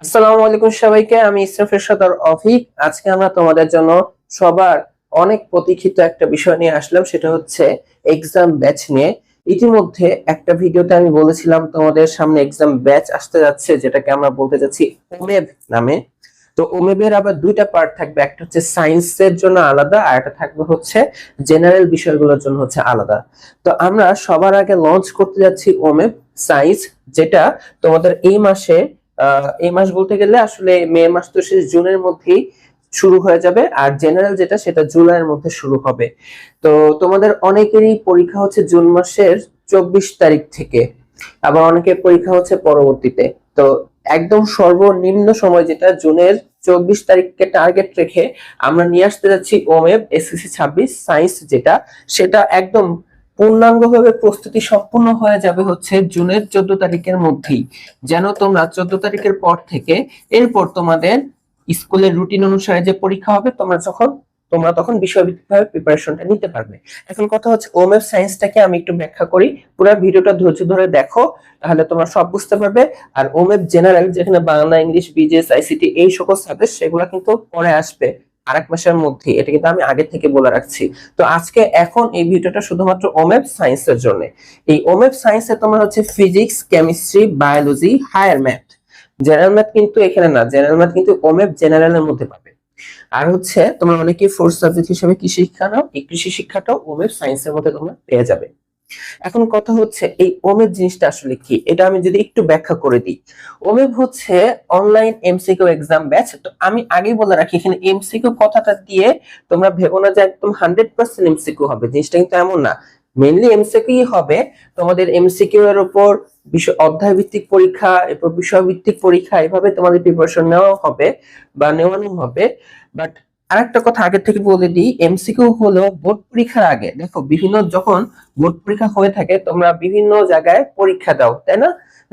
আসসালামু আলাইকুম সবাইকে, আমি ইসরাফের সদর অফিক আজকে আমরা তোমাদের জন্য সবার অনেক প্রতীক্ষিত একটা বিষয় নিয়ে আসলাম, সেটা হচ্ছে এক্সাম ব্যাচ নিয়ে। ইতিমধ্যে একটা ভিডিওতে আমি বলেছিলাম, তোমাদের সামনে এক্সাম ব্যাচ আসতে যাচ্ছে, যেটাকে আমরা বলতে যাচ্ছি ওমেব নামে। তো ওমেবের আবার দুইটা পার্ট থাকবে, একটা হচ্ছে সায়েন্সের জন্য আলাদা, আর একটা থাকবে হচ্ছে জেনারেল বিষয়গুলোর জন্য হচ্ছে আলাদা। তো আমরা সবার আগে লঞ্চ করতে যাচ্ছি ওমেব সায়েন্স যেটা তোমাদের এই মাসে এই মাস বলতে গেলে আসলে মে মাস তো শেষ, জুনের মধ্যেই শুরু হয়ে যাবে। আর জেনারেল যেটা, সেটা জুলাইয়ের মধ্যে শুরু হবে। তো তোমাদের অনেকেরই পরীক্ষা হচ্ছে জুন মাসের চব্বিশ তারিখ থেকে। আবার অনেকের পরীক্ষা হচ্ছে পরবর্তীতে। তো একদম সর্বনিম্ন সময় যেটা, জুনের চব্বিশ তারিখকে টার্গেট রেখে আমরা নিয়ে আসতে যাচ্ছি ওমেব এসএসসি ছাব্বিশ সায়েন্স যেটা, সেটা একদম পূর্ণাঙ্গভাবে প্রস্তুতি সম্পূর্ণ হয়ে যাবে হচ্ছে জুনের চোদ্দ তারিখের মধ্যেই। যেন তোমরা চোদ্দ তারিখের পর থেকে এরপর তোমাদের স্কুলের রুটিন অনুসারে যে পরীক্ষা হবে, তোমরা যখন, তোমরা তখন বিষয়ভিত্তিকভাবে প্রিপারেশনটা নিতে পারবে। এখন কথা হচ্ছে ওমেব সায়েন্সটাকে আমি একটু ব্যাখ্যা করি। পুরো ভিডিওটা ধৈর্য ধরে দেখো, তাহলে তোমরা সব বুঝতে পারবে। আর ওমেব জেনারেল যেখানে বাংলা, ইংলিশ বিজেএস আইসিটি এই সকল সাবজেক্ট সেগুলো কিন্তু পরে আসবে। আরেক মাসের মধ্যে, এটা কিন্তু আমি আগে থেকে বলে রাখছি। তো আজকে এখন এই ভিডিওটা শুধুমাত্র ওমেব সায়েন্সের জন্য। এই ওমেব সায়েন্সে তোমার হচ্ছে physics chemistry biology higher math general math কিন্তু এখানে না জেনারেল ম্যাথ কিন্তু ওমেব জেনারেলের মধ্যে পাবে। আর হচ্ছে, তোমরা অনেকে ফোর্থ সাবজেক্ট হিসেবে কৃষি শিক্ষা নাও? এই কৃষি শিক্ষাটাও ওমেব সায়েন্সের মধ্যে তোমরা পেয়ে যাবে। এখন কথা হচ্ছে, এই ওমেব জিনিসটা আসলে কি? এটা আমি যদি একটু ব্যাখ্যা করে দিই। ওমেব হচ্ছে অনলাইন এমসিকিউ এক্সাম ব্যাচ তো আমি আগেই বলে রাখি, এখানে এমসিকিউ কথাটা দিয়ে তোমরা ভেবো না যে একদম হান্ড্রেড পার্সেন্ট এমসিকিউ হবে, জিনিসটা কিন্তু এমন না। মেইনলি এমসিকিউ হবে, তোমাদের এমসিকিউ এর উপর বিষয় অধ্যায় ভিত্তিক পরীক্ষা, এরপর বিষয় ভিত্তিক পরীক্ষা, এভাবে তোমাদের প্রিপারেশন নেওয়া হবে বা নেওয়ানো হবে। বাট আরেকটা কথা আগে থেকে বলে দিই এমসিকিউ হলো বোর্ড পরীক্ষার আগে। দেখো, বিভিন্ন যখন বোর্ড পরীক্ষা হয়ে থাকে, তোমরা বিভিন্ন জায়গায় পরীক্ষা দাও, তাই না?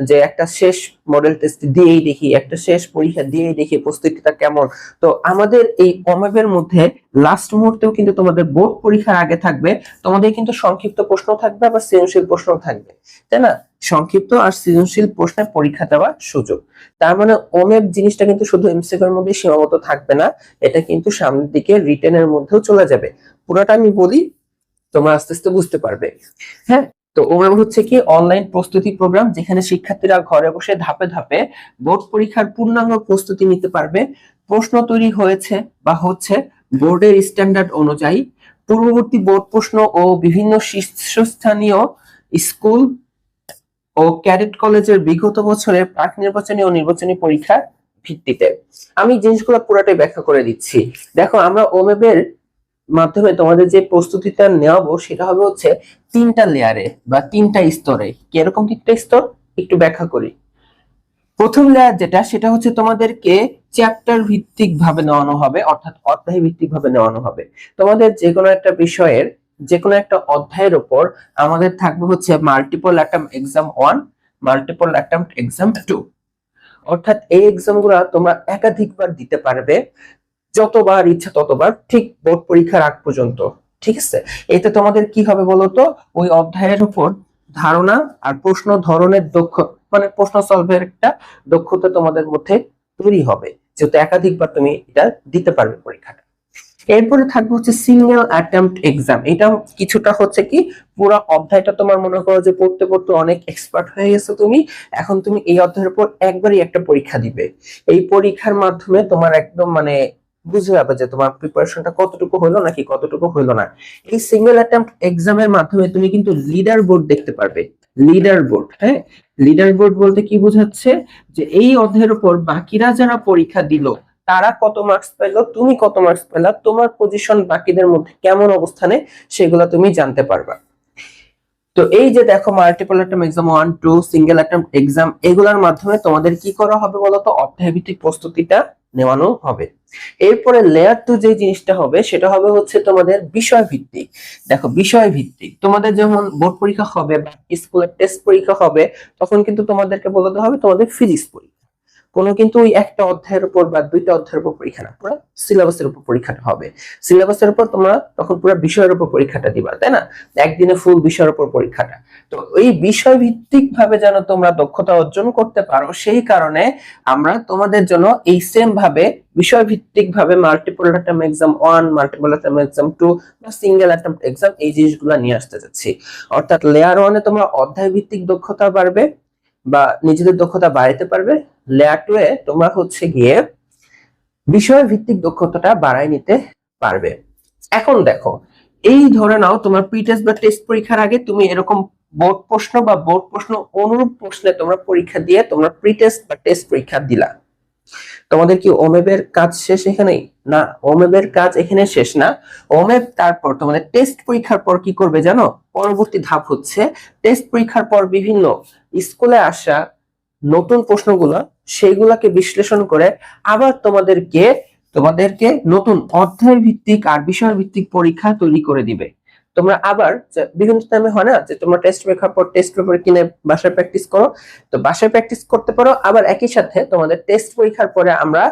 যে একটা শেষ মডেল টেস্ট দিয়েই দেখি, একটা শেষ পরীক্ষা দিয়েই দেখি প্রস্তুতিটা কেমন। তো আমাদের এই অমেবের মধ্যে লাস্ট মুহূর্তেও কিন্তু তোমাদের বোর্ড পরীক্ষার আগে থাকবে, তোমাদের কিন্তু সংক্ষিপ্ত প্রশ্ন থাকবে আবার সৃজনশীল প্রশ্ন থাকবে, তাই না? সংক্ষিপ্ত আর সৃজনশীল প্রশ্নে পরীক্ষা দেওয়ার সুযোগ। তার মানে ওমেব জিনিসটা কিন্তু শুধু এমসিকিউর মধ্যে সীমাবদ্ধ থাকবে না, এটা কিন্তু সামনের দিকে রিটেনের মধ্যেও চলে যাবে। পুরোটা আমি বলি, তোমরা আস্তে আস্তে বুঝতে পারবে। হ্যাঁ তো ওমেব হচ্ছে কি অনলাইন প্রস্তুতি প্রোগ্রাম যেখানে শিক্ষার্থীরা ঘরে বসে ধাপে ধাপে বোর্ড পরীক্ষার পূর্ণাঙ্গ প্রস্তুতি নিতে পারবে। প্রশ্ন তৈরি হয়েছে বা হচ্ছে বোর্ডের স্ট্যান্ডার্ড অনুযায়ী পূর্ববর্তী বোর্ড প্রশ্ন ও বিভিন্ন শীর্ষস্থানীয় স্কুল ও ক্যাডেট কলেজের বিগত বছরের প্রাক নির্বাচনী ও নির্বাচনী পরীক্ষার ভিত্তিতে। আমি জিনিসগুলো পুরাটাই ব্যাখ্যা করে দিচ্ছি। দেখো আমরা ওমেবের মাধ্যমে তোমাদের যে প্রস্তুতিটা নেওয়াবো সেটা হবে হচ্ছে তিনটা লেয়ারে বা তিনটা স্তরে। কীরকম তিনটা স্তর? একটু ব্যাখ্যা করি। প্রথম লেয়ার যেটা, সেটা হচ্ছে তোমাদেরকে চ্যাপ্টার ভিত্তিক ভাবে নেওয়ানো হবে, অর্থাৎ অধ্যায় ভিত্তিক ভাবে নেওয়ানো হবে। তোমাদের যে কোনো একটা বিষয়ের, যে কোনো একটা অধ্যায়ের উপর আমাদের থাকবে হচ্ছে multiple attempt exam one multiple attempt exam two অর্থাৎ এই এক্সামগুলা তোমরা একাধিকবার দিতে পারবে। যতবার ইচ্ছা ততবার, ঠিক বোর্ড পরীক্ষার আগ পর্যন্ত, ঠিক আছে? এতে তোমাদের কি হবে বলতো? ওই অধ্যায়ের উপর ধারণা আর প্রশ্ন ধরনের দক্ষ মানে প্রশ্ন সলভের একটা দক্ষতা তোমাদের মধ্যে তৈরি হবে, যেহেতু একাধিকবার তুমি এটা দিতে পারবে পরীক্ষাটা। এরপরে থাকবে হচ্ছে সিঙ্গেল অ্যাটেম্পট এক্সাম এটা কিছুটা হচ্ছে কি, পুরো অধ্যায়টা তোমার মনে করো যে পড়তে পড়তে অনেক এক্সপার্ট হয়ে গেছো তুমি, এখন তুমি এই অধ্যায়ের উপর একবারই একটা পরীক্ষা দিবে। এই পরীক্ষার মাধ্যমে তোমার একদম মানে বুঝে যাবে যে তোমার প্রিপারেশনটা কতটুকু হলো নাকি কতটুকু হলো না। এই সিঙ্গেল অ্যাটেম্পট এক্সামের মাধ্যমে তুমি কিন্তু লিডার বোর্ড দেখতে পারবে। লিডার বোর্ড হ্যাঁ? লিডার বোর্ড বলতে কি বোঝাচ্ছে যে এই অধ্যায়ের উপর বাকিরা যারা পরীক্ষা দিল, তারা কত মার্কস পেল, তুমি কত মার্কস পেলা, তোমার পজিশন বাকিদের মধ্যে কেমন অবস্থানে, সেগুলো তুমি জানতে পারবা। তো এই যে দেখো multiple attempt exam one two single attempt exam এগুলোর মাধ্যমে তোমাদের কি করা হবে বলতো? অধ্যায় ভিত্তিক প্রস্তুতিটা নেওয়ানো হবে। এরপরে লেয়ার টু যে জিনিসটা হবে, সেটা হবে হচ্ছে তোমাদের বিষয় ভিত্তিক দেখো বিষয় ভিত্তিক তোমাদের যখন বোর্ড পরীক্ষা হবে বা স্কুলের টেস্ট পরীক্ষা হবে, তখন কিন্তু তোমাদেরকে বলতে হবে তোমাদের ফিজিক্স পরীক্ষা। কোনো কিন্তু ওই একটা অধ্যায়ের উপর বা দুইটা অধ্যায়ের উপর পরীক্ষা না, পুরো সিলেবাসের উপর পরীক্ষাটা হবে। সিলেবাসের উপর তোমরা তখন পুরো বিষয়ের উপর পরীক্ষাটা দিবা, তাই না? একদিনে ফুল বিষয়ের উপর পরীক্ষাটা। তো এই বিষয় ভিত্তিক ভাবে যেন তোমরা দক্ষতা অর্জন করতে পারো, সেই কারণে আমরা তোমাদের জন্য এই সেম ভাবে বিষয় ভিত্তিক ভাবে multiple attempt exam one multiple attempt exam two বা সিঙ্গেল অ্যাটেম্প এক্সাম এই জিনিসগুলো নিয়ে আসতে যাচ্ছি। অর্থাৎ লেয়ার ওয়ানে তোমরা অধ্যায় ভিত্তিক দক্ষতা বাড়বে বা নিজেদের দক্ষতা বাড়াইতে পারবে লেয়ার টু এ তোমরা হচ্ছে গিয়ে বিষয় ভিত্তিক দক্ষতাটা বাড়াই নিতে পারবে। এখন দেখো, এই ধরে নাও তোমার প্রি টেস্ট বা টেস্ট পরীক্ষার আগে তুমি এরকম বোর্ড প্রশ্ন বা বোর্ড প্রশ্ন অনুরূপ প্রশ্নে তোমরা পরীক্ষা দিয়ে তোমরা প্রি টেস্ট বা টেস্ট পরীক্ষা দিলা। তোমাদের কি ওমেবের কাজ শেষ এখানেই? না ওমেবের কাজ এখানে শেষ না। ওমেব তারপর তোমাদের টেস্ট পরীক্ষার পর কি করবে জানো? পরবর্তী ধাপ হচ্ছে টেস্ট পরীক্ষার পর বিভিন্ন স্কুলে আসা নতুন প্রশ্নগুলো, সেইগুলাকে বিশ্লেষণ করে আবার তোমাদেরকে তোমাদেরকে নতুন অধ্যায় ভিত্তিক আর বিষয় ভিত্তিক পরীক্ষা তৈরি করে দিবে। তোমরা আবার বিভিন্ন টাইমে হয় না, যে তোমরা টেস্ট পরীক্ষার পর টেস্ট পেপার কিনে বাসায় প্র্যাকটিস করো, তো বাসায় প্র্যাকটিস করতে পারো, আবার একই সাথে তোমাদের টেস্ট পরীক্ষার পরে আমরা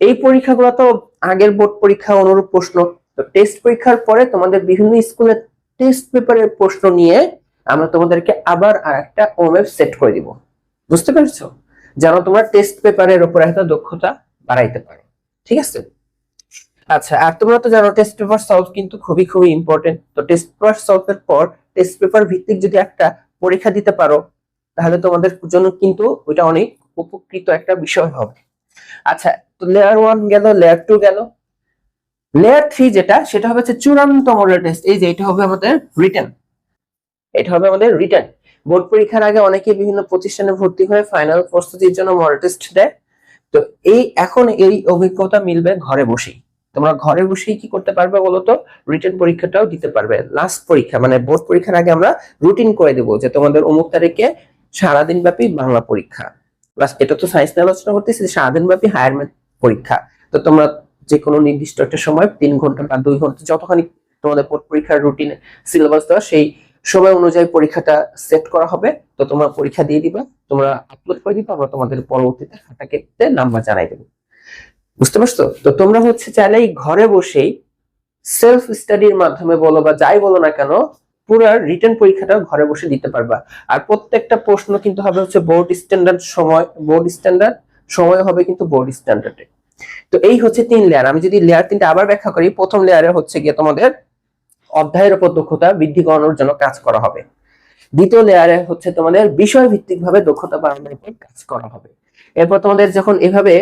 এই পরীক্ষাগুলো তো আগের বোর্ড পরীক্ষা অনুরূপ প্রশ্ন, তো টেস্ট পরীক্ষার পরে তোমাদের বিভিন্ন স্কুলের টেস্ট পেপারের প্রশ্ন নিয়ে আমরা তোমাদেরকে আবার একটা ওমেব সেট করে দিব। বুঝতে পেরেছ? যেন তোমরা টেস্ট পেপারের উপর একটা দক্ষতা বাড়াইতে পারো। ঠিক আছে? আচ্ছা আর তোমরা তো জানো টেস্ট পেপার সলভ কিন্তু খুবই খুবই ইম্পর্টেন্ট তো টেস্ট পেপার সলভের পর টেস্ট পেপার ভিত্তিক যদি একটা পরীক্ষা দিতে পারো, তাহলে তোমাদের জন্য কিন্তু ওইটা অনেক উপকৃত একটা বিষয় হবে। আচ্ছা তো লেয়ার ওয়ান গেল লেয়ার টু গেল। লেয়ার থ্রি যেটা, সেটা হবে চূড়ান্ত মডেল টেস্ট এই যে, এটা হবে আমাদের রিটার্ন এটা হবে আমাদের রিটার্ন বোর্ড পরীক্ষার আগে অনেকে বিভিন্ন প্রতিষ্ঠানে ভর্তি হয়ে ফাইনাল প্রস্তুতির জন্য মডেল টেস্ট দেয়। তো এই এখন এই অভিজ্ঞতা মিলবে ঘরে বসেই। তোমরা ঘরে বসেই কি করতে পারবে বলতো? রিটার্ন পরীক্ষাটাও দিতে পারবে। লাস্ট পরীক্ষা মানে বোর্ড পরীক্ষার আগে আমরা রুটিন করে দেবো যে তোমাদের অমুক তারিখে সারাদিন ব্যাপী বাংলা পরীক্ষা। এটা তো সায়েন্স নিয়ে আলোচনা করতেছি সারাদিন ব্যাপী হায়ার ম্যাথ পরীক্ষা। তো তোমরা যে কোনো নির্দিষ্ট একটা সময়, তিন ঘণ্টা বা দুই ঘণ্টা যতখানি তোমাদের বোর্ড পরীক্ষার রুটিন সিলেবাস দেওয়া, সেই সময় অনুযায়ী পরীক্ষাটা সেট করা হবে। তো তোমরা পরীক্ষা দিয়ে দিবা, তোমরা আপলোড করে দিবা, আমরা তোমাদের পরবর্তীতে খাতা কেটে নাম্বার জানাই দেবো। বুঝতে পারছ? তো তোমরা হচ্ছে চাইলেই ঘরে বসেই সেলফ স্টাডির মাধ্যমে বলো বা যাই বলো না কেন, পুরো রিটার্ন পরীক্ষাটা ঘরে বসে দিতে পারবা। আর প্রত্যেকটা প্রশ্ন কিন্তু হবে হচ্ছে বোর্ড স্ট্যান্ডার্ড সময় বোর্ড স্ট্যান্ডার্ড সময় হবে কিন্তু বোর্ড স্ট্যান্ডার্ডে তো এই হচ্ছে তিন লেয়ার আমি যদি লেয়ার তিনটা আবার ব্যাখ্যা করি, প্রথম লেয়ারে হচ্ছে গিয়ে তোমাদের অধ্যায়ের উপর দক্ষতা বৃদ্ধি করানোর জন্য কাজ করা হবে। দ্বিতীয় লেয়ারে হচ্ছে তোমাদের বিষয় ভিত্তিক ভাবে দক্ষতা বাড়ানোর উপর কাজ করা হবে। এরপর তোমাদের যখন এভাবে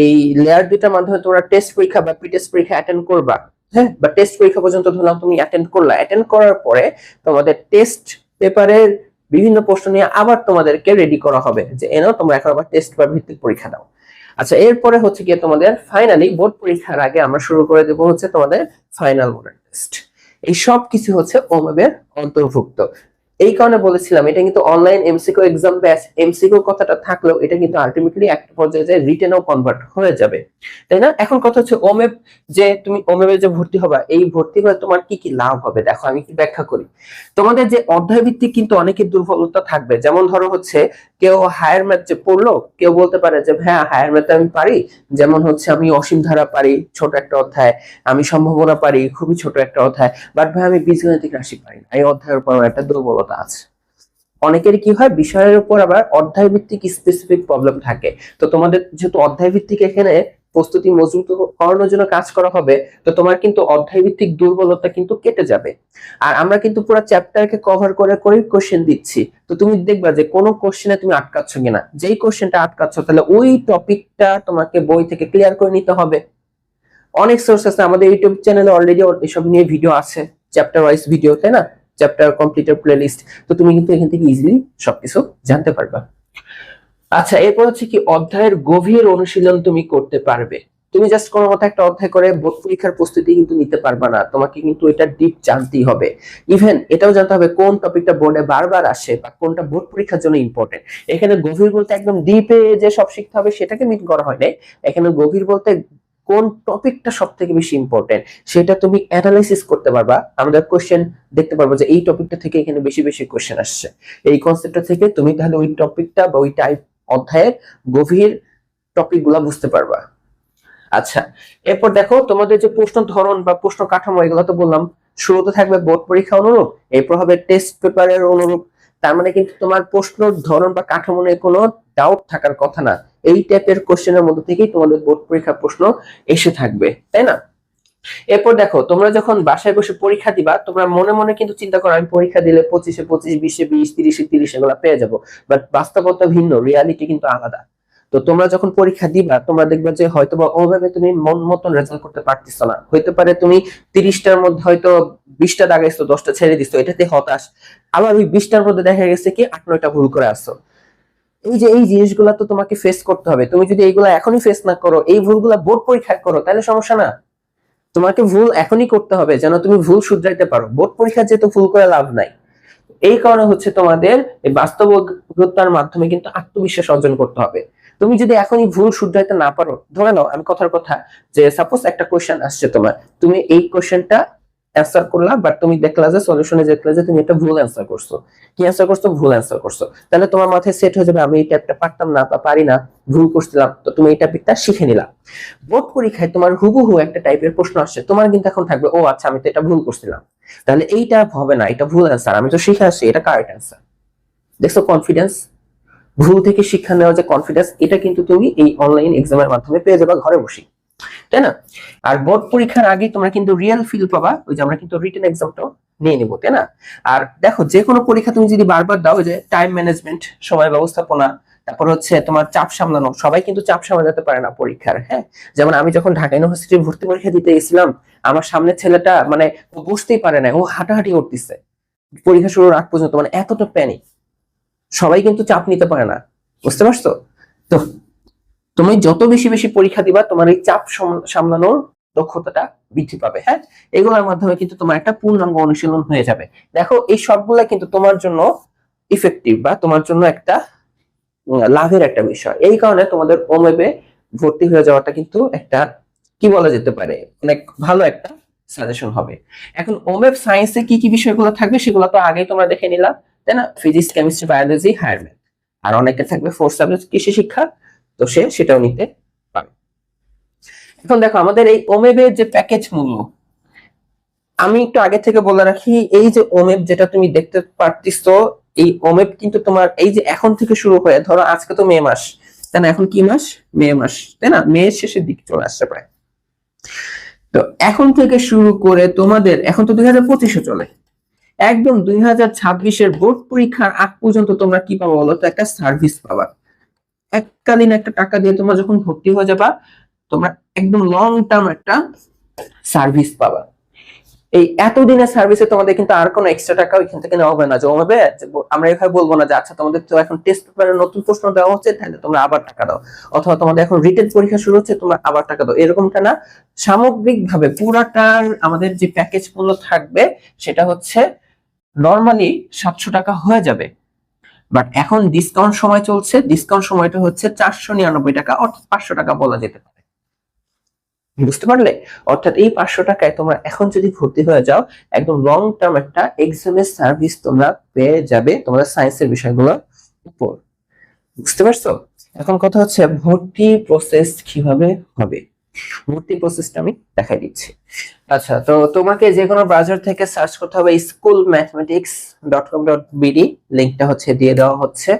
এই লেয়ার দুইটার মাধ্যমে তোমরা টেস্ট পরীক্ষা বা প্রি টেস্ট পরীক্ষা অ্যাটেন্ড করবা হ্যাঁ বা টেস্ট পরীক্ষা পর্যন্ত ধরলাম তুমি অ্যাটেন্ড করলা অ্যাটেন্ড করার পরে তোমাদের টেস্ট পেপারের বিভিন্ন প্রশ্ন নিয়ে আবার তোমাদেরকে রেডি করা হবে যে এনাও তোমরা এখন আবার টেস্ট পেপার ভিত্তিক পরীক্ষা দাও। আচ্ছা এরপরে হচ্ছে গিয়ে তোমাদের ফাইনালি বোর্ড পরীক্ষার আগে আমরা শুরু করে দেবো হচ্ছে তোমাদের ফাইনাল মডেল টেস্ট এই সব কিছু হচ্ছে ওমেবের অন্তর্ভুক্ত। এই কারণে বলেছিলাম, এটা কিন্তু online MCQ exam batch MCQ কথাটা থাকলেও এটা কিন্তু আলটিমেটলি একটা পর্যায়ে যে রিটেনও কনভার্ট হয়ে যাবে। তাই না? এখন কথা হচ্ছে ওমেব, যে তুমি ওমেবে যে ভর্তি হবা, এই ভর্তি হয়ে তোমার কি কি লাভ হবে? দেখো, আমি কি ব্যাখ্যা করি। তোমাদের যে অধ্যায় ভিত্তিক কিন্তু অনেকের দুর্বলতা থাকবে। যেমন ধরো হচ্ছে, কেউ হায়ার ম্যাথ যে পড়ল, কেউ বলতে পারে যে হ্যাঁ হায়ার ম্যাথ আমি পারি? যেমন হচ্ছে, আমি অসীম ধারা পারি, ছোট একটা অধ্যায়। আমি সম্ভাবনা পারি, খুবই ছোট একটা অধ্যায়। বাট ভাই আমি বীজগণিতিক রাশি পারি না। এই অধ্যায়ের পর একটা দুর্বলতা আছে। অনেকের কি হয়, বিষয়ের উপর আবার অধ্যায় ভিত্তিক স্পেসিফিক প্রবলেম থাকে। তো তোমাদের যেহেতু অধ্যায় ভিত্তিক এখানে প্রস্তুতি মজবুত করানোর জন্য কাজ করা হবে, তো তোমার কিন্তু অধ্যায় ভিত্তিক দুর্বলতা কিন্তু কেটে যাবে। আর আমরা কিন্তু পুরো চ্যাপ্টারকে কভার করে করেই কোশ্চেন দিচ্ছি। তো তুমি দেখবা যে কোনো কোশ্চেনে তুমি আটকাচ্ছ কিনা। যেই কোশ্চেনটা আটকাচ্ছ, তাহলে ওই টপিকটা তোমাকে বই থেকে ক্লিয়ার করে নিতে হবে। অনেক সোর্স আছে আমাদের ইউটিউব চ্যানেলে অলরেডি এসব নিয়ে ভিডিও আছে চ্যাপ্টার ওয়াইজ ভিডিও তাই না? চ্যাপ্টার কমপ্লিটের প্লেলিস্ট তো তুমি কিন্তু এখান থেকে ইজিলি সবকিছু জানতে পারবা। আচ্ছা এরপর হচ্ছে কি অধ্যায়ের গভীর অনুশীলন তুমি করতে পারবে। তুমি জাস্ট কোনো মতো একটা অধ্যায় করে বোর্ড পরীক্ষার প্রস্তুতি কিন্তু নিতে পারবা না। তোমাকে কিন্তু এটা ডিপ জানতেই হবে। ইভেন এটাও জানতে হবে কোন টপিকটা বোর্ডে বারবার আসে বা কোনটা বোর্ড পরীক্ষার জন্য ইম্পর্টেন্ট এখানে গভীর বলতে একদম ডিপে যে সব শিখতে হবে সেটাকে মিট করা হয় নাই। এখানে গভীর বলতে কোন টপিকটা সব থেকে বেশি ইম্পর্টেন্ট সেটা তুমি অ্যানালাইসিস করতে পারবা। আমাদের কোশ্চেন দেখতে পারব যে এই টপিকটা থেকে এখানে বেশি বেশি কোশ্চেন আসছে। এই কনসেপ্টটা থেকে তুমি তাহলে ওই টপিকটা বা ওই টাইপ অধ্যায়ের গভীর টপিকগুলা বুঝতে পারবা। আচ্ছা এরপর দেখো তোমাদের যে প্রশ্ন ধরন বা প্রশ্ন কাঠামো, এগুলো তো বললাম। শুরুতে থাকবে বোর্ড পরীক্ষা অনুরূপ, এরপর হবে টেস্ট পেপারের অনুরূপ। তার মানে কিন্তু তোমার প্রশ্নের ধরন বা কাঠামো নিয়ে কোনো ডাউট থাকার কথা না। এই টাইপের কোশ্চেনের মধ্যে থেকেই তোমাদের বোর্ড পরীক্ষা প্রশ্ন এসে থাকবে, তাই না? এরপর দেখো, তোমরা যখন বাসায় বসে পরীক্ষা দিবা, তোমরা মনে মনে কিন্তু চিন্তা করো, আমি পরীক্ষা দিলে পঁচিশে পঁচিশ, বিশে বিশ, তিরিশে, তিরিশ এগুলো পেয়ে যাব। বাট বাস্তবতা ভিন্ন রিয়ালিটি কিন্তু আলাদা। তো তোমরা যখন পরীক্ষা দিবা, তোমরা দেখবে যে হয়তো বা ওভাবে তুমি মন মতন রেজাল্ট করতে পারতেছো না। হইতে পারে তুমি তিরিশটার মধ্যে হয়তো বিশটা দাগাইছো দশটা ছেড়ে দিছো, এটাতে হতাশ। আবার ওই বিশটার মধ্যে দেখা গেছে কি, আট, নয়টা ভুল করে আসছো। এই যে, এই জিনিসগুলো তো তোমাকে ফেস করতে হবে। তুমি যদি এইগুলো এখনই ফেস না করো, এই ভুলগুলো বোর্ড পরীক্ষায় করো, তাহলে সমস্যা না। তোমাকে ভুল এখনই করতে হবে যেন তুমি ভুল শুধরাইতে পারো। বোর্ড পরীক্ষা যেহেতু ভুল করে লাভ নাই। এই কারণে হচ্ছে তোমাদের এই বাস্তব অভিজ্ঞতার মাধ্যমে কিন্তু আত্মবিশ্বাস অর্জন করতে হবে। তুমি যদি এখনই ভুল শুধরাইতে না পারো, ধরে নাও আমি কথার কথা যে সাপোজ একটা কোয়েশ্চেন আসছে তোমার, তুমি এই কোয়েশ্চেনটা অ্যান্সার করলা বাট তুমি দেখলা যে সলিউশনে দেখলা যে তুমি একটা ভুল অ্যান্সার করছ। কি অ্যান্সার করছ? ভুল অ্যান্সার করছ। তাহলে তোমার মাথায় সেট হয়ে যাবে, আমি এই টাইপটা পারতাম না বা পারি না, ভুল করছিলাম, তো তুমি এই টপিকটা শিখে নিলা। বোর্ড পরীক্ষায় তোমার হুবহু একটা টাইপের প্রশ্ন আসছে, তোমার কিন্তু এখন থাকবে, ও আচ্ছা আমি তো এটা ভুল করছিলাম। তাহলে এইটা হবে না, এটা ভুল অ্যান্সার আমি তো শিখে আসছি, এটা কারেক্ট অ্যান্সার দেখছ কনফিডেন্স ভুল থেকে শিক্ষা নেওয়া যে কনফিডেন্স এটা কিন্তু তুমি এই অনলাইন এক্সামের মাধ্যমে পেয়ে যাবে ঘরে বসে তাই না? আর বোর্ড পরীক্ষার আগে তোমরা কিন্তু রিয়েল ফিল পাবা, ওই যে আমরা কিন্তু রিটেন এক্সামটাও নিয়ে নিবো, তাই না? আর দেখো, যে কোনো পরীক্ষা তুমি যদি বারবার দাও যে টাইম ম্যানেজমেন্ট সময় ব্যবস্থাপনা, তারপর হচ্ছে তোমার চাপ সামলানো, সবাই কিন্তু চাপ সামলাতে পারে না পরীক্ষার হ্যাঁ? যেমন আমি যখন ঢাকা ইউনিভার্সিটি ভর্তি পরীক্ষা দিতে গেছিলাম আমার সামনের ছেলেটা মানে বসতেই পারে না, ও হাঁটাহাঁটি করতেছে। পরীক্ষা শুরুর আগ পর্যন্ত মানে এতটা প্যানিক সবাই কিন্তু চাপ নিতে পারে না। বুঝতে পারছ? তো তুমি যত বেশি বেশি পরীক্ষা দিবা, তোমার এই চাপ সামলানোর দক্ষতাটা বৃদ্ধি পাবে হ্যাঁ? এগুলোর মাধ্যমে কিন্তু তোমার একটা পূর্ণাঙ্গ অনুশীলন হয়ে যাবে। দেখো, এই সবগুলা কিন্তু তোমার জন্য ইফেক্টিভ বা তোমার জন্য একটা লাভের একটা বিষয়। এই কারণে তোমাদের ওমেবে ভর্তি হয়ে যাওয়াটা কিন্তু একটা, কি বলা যেতে পারে, অনেক ভালো একটা সাজেশন হবে। এখন ওমেব সায়েন্সে কি কি বিষয়গুলো থাকবে, সেগুলো তো আগেই তোমরা দেখে নিলাম। তাই না ফিজিক্স কেমিস্ট্রি বায়োলজি হায়ার আর অনেকের থাকবে ফোর্থ সাবজেক্ট কৃষি শিক্ষা, তো সে সেটাও নিতে পারে এখন দেখো, আমাদের এই ওমেবের যে প্যাকেজ মূল্য, আমি একটু আগে থেকে বলে রাখি, এই যে ওমেব যেটা তুমি দেখতে পারতিছো, এই ওমেব কিন্তু তোমার এই যে এখন থেকে শুরু হয়ে, ধরো আজকে তো মে মাস তাই না, এখন কি মাস? মে মাস, তাই না? মে শেষের দিকে চলে আসছে প্রায়। তো এখন থেকে শুরু করে তোমাদের, এখন তো দুই হাজার পঁচিশে চলে একদম দুই হাজার ছাব্বিশের বোর্ড পরীক্ষার আগ পর্যন্ত তোমরা কি পাবো বলো তো? একটা সার্ভিস পাবা। এককালীন একটা টাকা দিয়ে তোমরা যখন ভর্তি হয়ে যাবা, তোমরা একদম লং টার্ম একটা সার্ভিস পাবা। এই এতদিনের সার্ভিসে তোমাদের কিন্তু আর কোনো এক্সট্রা টাকা ওইখান থেকে নেওয়া হবে না। যে হবে আমরা এভাবে বলব না যে আচ্ছা তোমাদের তো এখন টেস্ট পেপারের নতুন প্রশ্ন দেওয়া হচ্ছে, তাহলে তোমরা আবার টাকা দাও। অথবা তোমাদের এখন রিটেন পরীক্ষা শুরু হচ্ছে, তোমরা আবার টাকা দাও। এরকমটা না। সামগ্রিকভাবে পুরাটার আমাদের যে প্যাকেজ থাকবে, সেটা হচ্ছে নর্মালি সাতশো টাকা হয়ে যাবে। বাট এখন ডিসকাউন্ট সময় চলছে। ডিসকাউন্ট সময়টা হচ্ছে চারশো নিরানব্বই টাকা, অর্থাৎ পাঁচশো টাকা বলা যেতে পারে। বুঝতে পারলে? অর্থাৎ এই পাঁচশো টাকায় তোমরা এখন যদি ভর্তি হয়ে যাও, একদম লং টার্ম একটা এক্সামের সার্ভিস তোমরা পেয়ে যাবে তোমাদের সায়েন্সের বিষয়গুলোর উপর। বুঝতে পারছ? এখন কথা হচ্ছে ভর্তি প্রসেস কীভাবে হবে? ভর্তি প্রসেসটা আমি দেখাই দিচ্ছি। আচ্ছা তো তোমাকে যে কোনো ব্রাউজার থেকে সার্চ করতে হবে school mathematics dot com dot BD লিঙ্কটা হচ্ছে দিয়ে দেওয়া হচ্ছে।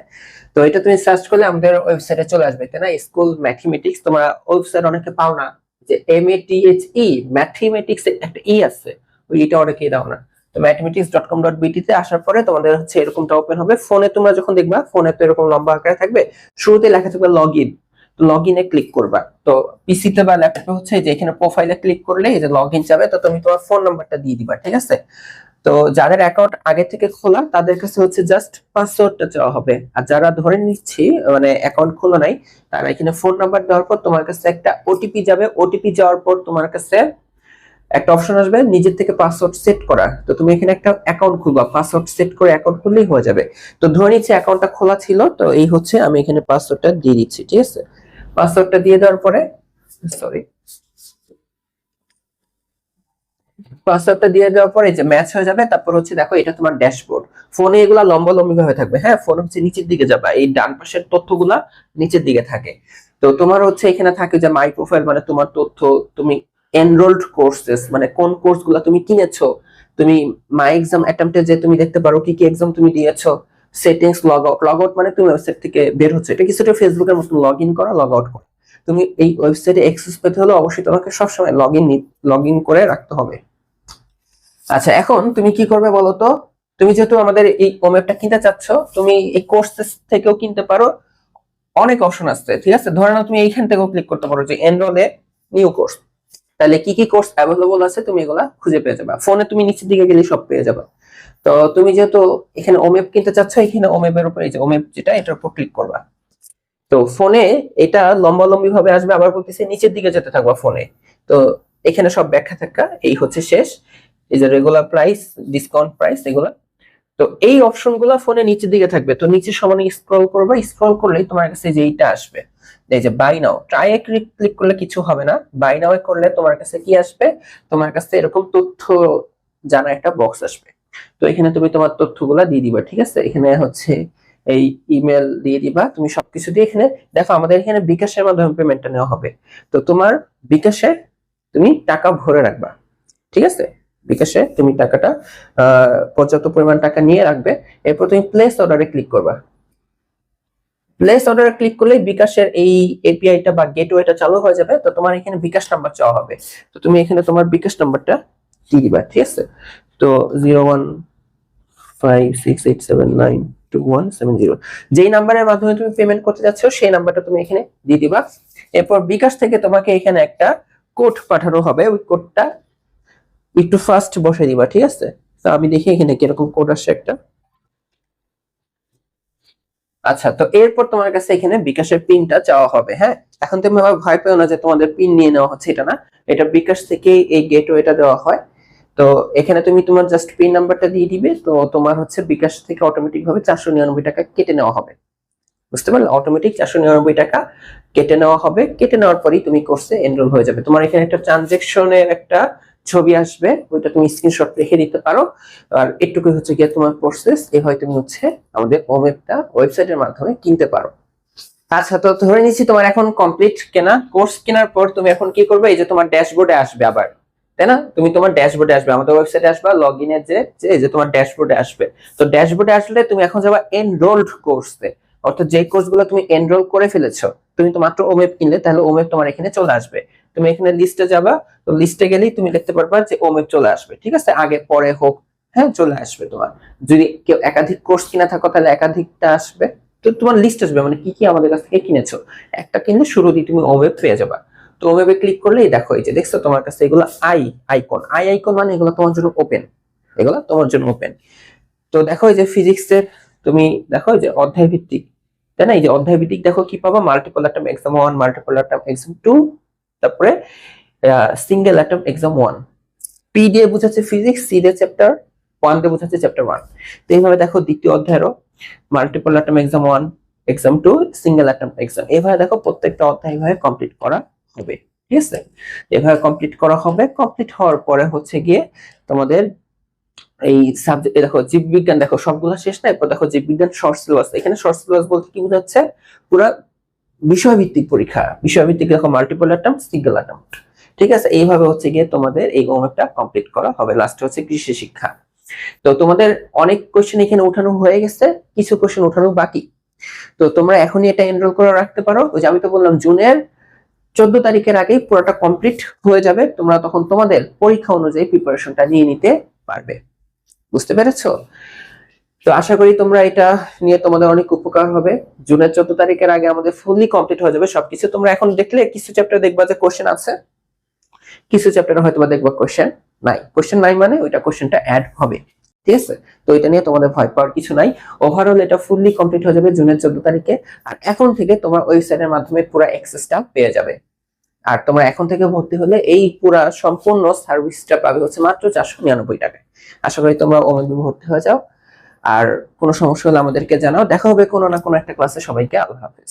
তো এটা তুমি সার্চ করলে আমাদের ওয়েবসাইটে চলে আসবে, তাই না? স্কুল ম্যাথমেটিক্স তোমরা ওয়েবসাইট অনেকে পাও না যে M A T H E mathematics একটা ই আছে, ওই এটা অনেকেই দাও না। তো ম্যাথমেটিক্স ডট কম ডট বিটিতে আসার পরে তোমাদের হচ্ছে এরকমটা ওপেন হবে। ফোনে তোমরা যখন দেখবা, ফোনে তো এরকম লম্বা আকারে থাকবে শুরুতে লেখা থাকবে লগ ইন লগ ইনে ক্লিক করবা। তো পিসিতে বা ল্যাপটপে হচ্ছে যে এখানে প্রোফাইলে ক্লিক করলে এই যে লগ ইন যাবে তো তুমি তোমার ফোন নাম্বারটা দিয়ে দিবা, ঠিক আছে? তো যাদের অ্যাকাউন্ট আগে থেকে খোলা, তাদের কাছে হচ্ছে জাস্ট পাসওয়ার্ডটা চাওয়া হবে। আর যারা ধরে নিচ্ছি মানে অ্যাকাউন্ট খোলা নাই, তারা এখানে ফোন নাম্বার দেওয়ার পর তোমার কাছে একটা ওটিপি যাবে। ওটিপি যাওয়ার পর তোমার কাছে একটা অপশন আসবে, নিজের থেকে পাসওয়ার্ড সেট করা। তো তুমি এখানে একটা অ্যাকাউন্ট খুলবা পাসওয়ার্ড সেট করে অ্যাকাউন্ট খুললেই হয়ে যাবে। তো ধরে নিচ্ছি অ্যাকাউন্টটা খোলা ছিল, তো এই হচ্ছে আমি এখানে পাসওয়ার্ডটা দিয়ে দিচ্ছি, ঠিক আছে? পাসওয়ার্ডটা দিয়ে দেওয়ার পরে সরি পাসওয়ার্ডটা দিয়ে দেওয়ার পরে যে ম্যাচ হয়ে যাবে, তারপর হচ্ছে দেখো এটা তোমার ড্যাশবোর্ড ফোনে এগুলা লম্বা লম্বি ভাবে থাকবে। হ্যাঁ ফোন হচ্ছে নিচের দিকে যাবে, এই ডান পাশের তথ্যগুলা নিচের দিকে থাকে। তো তোমার হচ্ছে এখানে থাকে যে মাই প্রোফাইল মানে তোমার তথ্য, তুমি এনরোলড কোর্সেস মানে কোন কোর্সগুলো তুমি কিনেছো? তুমি মাই এক্সাম অ্যাটেম্পটে যে তুমি দেখতে পারো, কি কি এক্সাম তুমি দিয়েছ? Settings log out log out মানে তুমি ওয়েবসাইট থেকে বের হচ্ছে। এটা কিছুটা ফেসবুকের মতো লগ ইন করা লগ আউট করা। তুমি এই ওয়েবসাইটে অ্যাক্সেস পেতে হলে অবশ্যই তোমাকে সবসময় লগ ইন লগ ইন করে রাখতে হবে। আচ্ছা এখন তুমি কি করবে বলো তো? তুমি যেহেতু আমাদের এই ওমেপটা কিনতে চাচ্ছ, তুমি এই কোর্সেস থেকেও কিনতে পারো। অনেক অপশন আছে, ঠিক আছে? ধরে নাও তুমি এইখান থেকেও ক্লিক করতে পারো যে এনরোলে নিউ কোর্স তাহলে কি কি কোর্স অ্যাভেলেবল আছে তুমি এগুলা খুঁজে পেয়ে যাবে। ফোনে তুমি নিচের দিকে গেলে সব পেয়ে যাবে। তো তুমি যেহেতু এখানে ওমেপ কিনতে চাচ্ছ, এখানে ওমেপের উপর এই যে ওমেপ যেটা, এটার উপর ক্লিক করবা। তো ফোনে এটা লম্বা লম্বি ভাবে আসবে, আবার বলতেছে নিচের দিকে যেতে থাকবা ফোনে। তো এখানে সব ব্যাখ্যা থাকা, এই হচ্ছে শেষ। এই যে রেগুলার প্রাইস ডিসকাউন্ট প্রাইস এগুলা। তো এই অপশনগুলা ফোনে নিচের দিকে থাকবে। তো নিচে সমানে স্ক্রল করবে স্ক্রল করলেই তোমার কাছে যে এইটা আসবে। এই যে বাই নাও ট্রাই এ ক্লিক করলে কিছু হবে না। বাই নাও করলে তোমার কাছে কি আসবে? তোমার কাছে এরকম তথ্য জানা একটা বক্স আসবে। তো এখানে তুমি তোমার তথ্যগুলা দিয়ে দিবা, ঠিক আছে? এখানে হচ্ছে এই ইমেল দিয়ে দিবা, তুমি সবকিছু দিয়ে এখানে দেখো আমাদের এখানে বিকাশের মাধ্যমে পেমেন্টটা নেওয়া হবে। তো তোমার বিকাশে তুমি টাকা ভরে রাখবা, ঠিক আছে? বিকাশে তুমি টাকাটা পর্যাপ্ত পরিমাণ টাকা নিয়ে রাখবে, এরপর তুমি প্লেস অর্ডারে ক্লিক করবা। প্লেস অর্ডারে ক্লিক করলে বিকাশের এই এপিআইটা বা গেটওয়েটা চালু হয়ে যাবে, তো তোমার এখানে বিকাশ নাম্বার চাওয়া হবে। তো তুমি এখানে তোমার বিকাশ নাম্বারটা দিয়ে দিবা, ঠিক আছে? তো zero one five six eight seven nine two one seven zero যেই নাম্বারের মাধ্যমে তুমি পেমেন্ট করতে যাচ্ছ, সেই নাম্বারটা তুমি এখানে দিয়ে দিবা। এরপর বিকাশ থেকে তোমাকে এখানে একটা কোড পাঠানো হবে। ওই কোডটা একটু ফার্স্ট বসে দিবা, ঠিক আছে? তো আমি দেখি এখানে কীরকম কোড আসছে একটা। আচ্ছা তো এরপর তোমার কাছে এখানে বিকাশের পিনটা চাওয়া হবে হ্যাঁ? এখন তুমি আবার ভয় পেও না যে তোমাদের পিন নিয়ে নেওয়া হচ্ছে এটা না। এটা বিকাশ থেকে এই গেটওয়েটা দেওয়া হয়। তো এখানে তুমি তোমার জাস্ট পিন নাম্বারটা দিয়ে দিবে, তো তোমার হচ্ছে বিকাশ থেকে অটোমেটিক ভাবে চারশো নিরানব্বই টাকা কেটে নেওয়া হবে। বুঝতে পারলে? অটোমেটিক চারশো নিরানব্বই টাকা কেটে নেওয়া হবে। কেটে নেওয়ার পরেই তুমি কোর্সে এনরোল হয়ে যাবে। তোমার এখানে একটা ট্রানজেকশনের একটা ছবি আসবে, ওইটা তুমি স্ক্রিনশট রেখে দিতে পারো। আর এটুকুই হচ্ছে গিয়ে তোমার প্রসেস হয় তুমি হচ্ছে আমাদের ওমেপটা ওয়েবসাইটের মাধ্যমে কিনতে পারো। আচ্ছা তো ধরে নিচ্ছি তোমার এখন কমপ্লিট কেনা। কোর্স কেনার পর তুমি এখন কি করবে? এই যে তোমার ড্যাশবোর্ডে আসবে আবার। তাই না? তুমি তোমার ড্যাশবোর্ডে আসবে, আমাদের ওয়েবসাইটে আসবে লগ ইনের যে যে তোমার ড্যাশবোর্ডে আসবে। তো ড্যাশবোর্ডে আসলে তুমি এখন যাবা এনরোলড কোর্সে অর্থাৎ যে কোর্সগুলো তুমি এনরোল করে ফেলেছো, তুমি তো মাত্র ওমেপ কিনলে, তাহলে ওমেপ তোমার এখানে চলে আসবে। তুমি এখানে লিস্টে যাবা, তো লিস্টে গেলেই তুমি দেখতে পারবা যে ওমেপ চলে আসবে, ঠিক আছে? আগে, পরে হোক হ্যাঁ চলে আসবে তোমার। যদি কেউ একাধিক কোর্স কিনা থাকো, তাহলে একাধিকটা আসবে। তো তোমার লিস্ট আসবে মানে কি কি আমাদের কাছ থেকে কিনেছো? একটা কিনলে শুরু দিয়ে তুমি ওমেপ পেয়ে যাবা। তো ওমেপে ক্লিক করলেই দেখো, এই যে দেখছ তোমার কাছে এগুলো আই আইকন আই আইকন মানে এগুলো তোমার জন্য ওপেন এগুলো তোমার জন্য ওপেন তো দেখো এই যে ফিজিক্সের তুমি দেখো যে অধ্যায় ভিত্তিক। তাই না? এই যে অধ্যায় ভিত্তিক দেখো কি পাবা? Multiple attempt exam one multiple attempt exam two তারপরে single attempt exam one P দিয়ে বোঝাচ্ছে ফিজিক্স সি দিয়ে চ্যাপ্টার ওয়ান দিয়ে বোঝাচ্ছে চ্যাপ্টার ওয়ান তো এইভাবে দেখো দ্বিতীয় অধ্যায়েরও। Multiple attempt exam one exam two single attempt exam এইভাবে দেখো প্রত্যেকটা অধ্যায় এইভাবে কমপ্লিট করা হবে, ঠিক আছে? এভাবে কমপ্লিট করা হবে। কমপ্লিট হওয়ার পরে হচ্ছে গিয়ে তোমাদের এই সাবজেক্ট দেখো, জীববিজ্ঞান দেখো, সবগুলো শেষ না? এরপর দেখো জীববিজ্ঞান শর্ট সিলেবাস এখানে শর্ট সিলেবাস বলতে কি বোঝাচ্ছে? পুরো বিষয়ভিত্তিক পরীক্ষা। বিষয়ভিত্তিক দেখো মাল্টিপল অ্যাটম সিঙ্গেল অ্যাটম ঠিক আছে? এইভাবে হচ্ছে গিয়ে তোমাদের এই হোমওয়ার্কটা কমপ্লিট করা হবে। লাস্টে হচ্ছে কৃষি শিক্ষা। তো তোমাদের অনেক কোশ্চেন এখানে উঠানো হয়ে গেছে। কিছু কোশ্চেন উঠানো বাকি। তো তোমরা এখনই এটা এনরোল করে রাখতে পারো। ওই যে আমি তো বললাম, জুনের চোদ্দ তারিখের আগেই পুরোটা কমপ্লিট হয়ে যাবে। তোমরা তখন তোমাদের পরীক্ষা অনুযায়ী প্রিপারেশনটা নিয়ে নিতে পারবে। বুঝতে পেরেছ? তো আশা করি তোমরা এটা নিয়ে তোমাদের অনেক উপকার হবে। জুনের চোদ্দ তারিখের আগে আমাদের ফুললি কমপ্লিট হয়ে যাবে সবকিছু। তোমরা এখন দেখলে কিছু চ্যাপ্টার দেখবা যে কোশ্চেন আছে। কিছু চ্যাপ্টারে হয়তো দেখবা কোশ্চেন নাই। কোশ্চেন নাই মানে ওইটা কোশ্চেনটা অ্যাড হবে। ঠিক আছে? তো এটা নিয়ে তোমাদের ভয় পাওয়ার কিছু নাই। ওভারঅল এটা ফুললি কমপ্লিট হয়ে যাবে জুনের চোদ্দ তারিখে। আর এখন থেকে তোমার ওয়েবসাইটের মাধ্যমে পুরো অ্যাক্সেসটা পেয়ে যাবে। আর তোমরা এখন থেকে ভর্তি হলে এই পুরা সম্পূর্ণ সার্ভিসটা পাবে হচ্ছে মাত্র চারশো নিরানব্বই টাকায়। আশা করি তোমরা ওমেবি ভর্তি হয়ে যাও। আর কোনো সমস্যা হলে আমাদেরকে জানাও। দেখা হবে কোনো না কোনো একটা ক্লাসে সবাইকে। আল্লাহ হাফেজ।